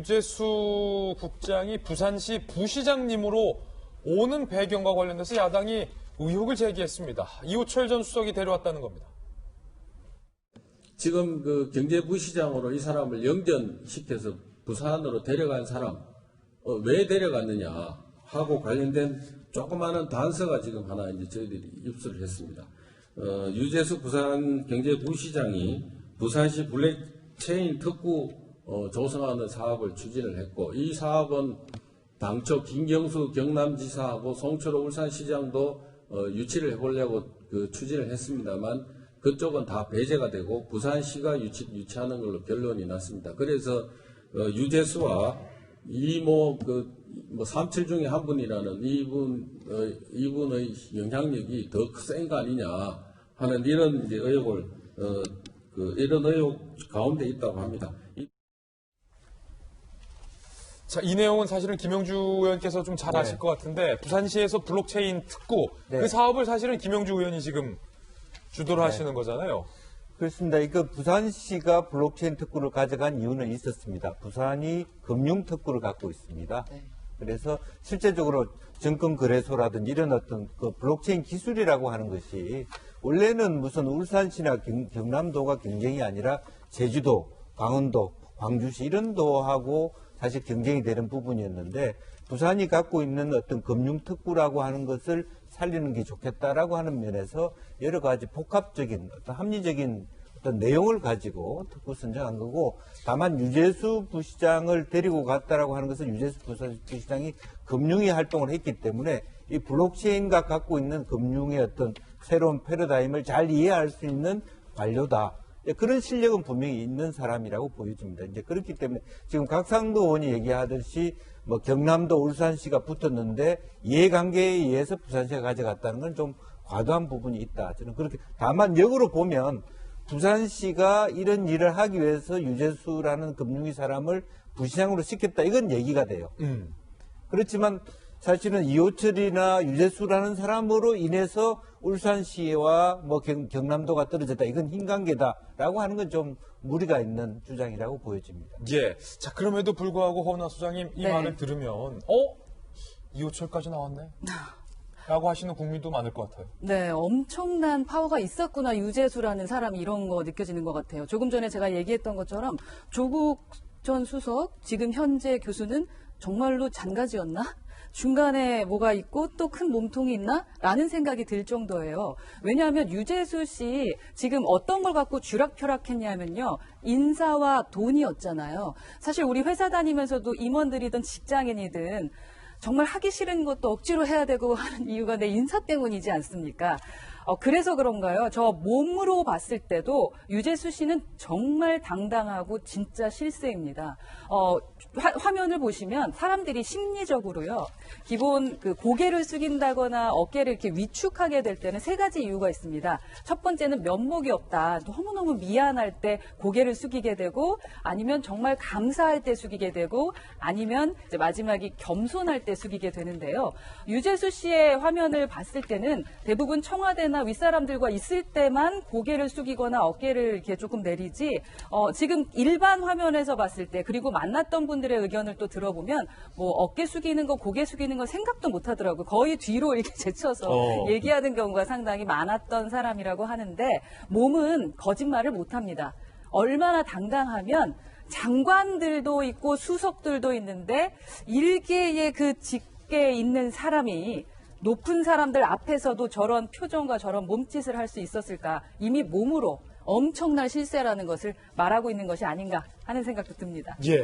유재수 국장이 부산시 부시장님으로 오는 배경과 관련돼서 야당이 의혹을 제기했습니다. 이호철 전 수석이 데려왔다는 겁니다. 지금 그 경제부시장으로 이 사람을 영전시켜서 부산으로 데려간 사람 어, 왜 데려갔느냐 하고 관련된 조그마한 단서가 지금 하나 이제 저희들이 입수를 했습니다. 어, 유재수 부산 경제부시장이 부산시 블랙체인 특구 어, 조성하는 사업을 추진을 했고 이 사업은 당초 김경수 경남지사하고 송철호 울산시장도 어, 유치를 해보려고 그 추진을 했습니다만 그쪽은 다 배제가 되고 부산시가 유치, 유치하는 걸로 결론이 났습니다. 그래서 어, 유재수와 이모 그뭐 삼칠 중에 한 분이라는 이분 어, 이분의 영향력이 더 센 거 아니냐 하는 이런 이제 의혹을 어, 그 이런 의혹 가운데 있다고 합니다. 이- 자, 이 내용은 사실은 김영주 의원께서 좀 잘 아실 것 같은데 부산시에서 블록체인 특구 네. 그 사업을 사실은 김영주 의원이 지금 주도를 하시는 거잖아요. 그렇습니다. 이거 부산시가 블록체인 특구를 가져간 이유는 있었습니다. 부산이 금융 특구를 갖고 있습니다. 그래서 실제적으로 증권 거래소라든지 이런 어떤 그 블록체인 기술이라고 하는 것이 원래는 무슨 울산시나 경, 경남도가 경쟁이 아니라 제주도, 강원도, 광주시 이런 도하고 사실 경쟁이 되는 부분이었는데 부산이 갖고 있는 어떤 금융 특구라고 하는 것을 살리는 게 좋겠다라고 하는 면에서 여러 가지 복합적인 어떤 합리적인 어떤 내용을 가지고 특구 선정한 거고 다만 유재수 부시장을 데리고 갔다라고 하는 것은 유재수 부시장이 금융위 활동을 했기 때문에 이 블록체인과 갖고 있는 금융의 어떤 새로운 패러다임을 잘 이해할 수 있는 관료다. 예, 그런 실력은 분명히 있는 사람이라고 보여집니다. 이제 그렇기 때문에 지금 각상도 의원이 얘기하듯이 뭐 경남도 울산시가 붙었는데 이해관계에 의해서 부산시가 가져갔다는 건 좀 과도한 부분이 있다. 저는 그렇게 다만 역으로 보면 부산시가 이런 일을 하기 위해서 유재수라는 금융위 사람을 부시장으로 시켰다. 이건 얘기가 돼요. 음. 그렇지만 사실은 이호철이나 유재수라는 사람으로 인해서 울산시와 뭐 경, 경남도가 떨어졌다. 이건 흰관계다라고 하는 건 좀 무리가 있는 주장이라고 보여집니다. 예. 자, 그럼에도 불구하고 허은하 소장님 이 네. 말을 들으면 어? 이호철까지 나왔네? 라고 하시는 국민도 많을 것 같아요. 네, 엄청난 파워가 있었구나 유재수라는 사람이 이런 거 느껴지는 것 같아요. 조금 전에 제가 얘기했던 것처럼 조국 전 수석 지금 현재 교수는 정말로 잔가지였나? 중간에 뭐가 있고 또 큰 몸통이 있나? 라는 생각이 들 정도예요. 왜냐하면 유재수 씨 지금 어떤 걸 갖고 쥐락펴락했냐면요. 인사와 돈이었잖아요. 사실 우리 회사 다니면서도 임원들이든 직장인이든 정말 하기 싫은 것도 억지로 해야 되고 하는 이유가 내 인사 때문이지 않습니까? 어, 그래서 그런가요? 저 몸으로 봤을 때도 유재수 씨는 정말 당당하고 진짜 실세입니다. 어, 화, 면을 보시면 사람들이 심리적으로요, 기본 그 고개를 숙인다거나 어깨를 이렇게 위축하게 될 때는 세 가지 이유가 있습니다. 첫 번째는 면목이 없다. 너무너무 미안할 때 고개를 숙이게 되고 아니면 정말 감사할 때 숙이게 되고 아니면 마지막이 겸손할 때 숙이게 되는데요. 유재수 씨의 화면을 봤을 때는 대부분 청와대 나 윗사람들과 있을 때만 고개를 숙이거나 어깨를 이렇게 조금 내리지 어, 지금 일반 화면에서 봤을 때 그리고 만났던 분들의 의견을 또 들어보면 뭐 어깨 숙이는 거 고개 숙이는 거 생각도 못 하더라고요. 거의 뒤로 이렇게 제쳐서 어. 얘기하는 경우가 상당히 많았던 사람이라고 하는데 몸은 거짓말을 못 합니다. 얼마나 당당하면 장관들도 있고 수석들도 있는데 일개의 그 직계에 있는 사람이 높은 사람들 앞에서도 저런 표정과 저런 몸짓을 할 수 있었을까? 이미 몸으로 엄청난 실세라는 것을 말하고 있는 것이 아닌가 하는 생각도 듭니다. 예.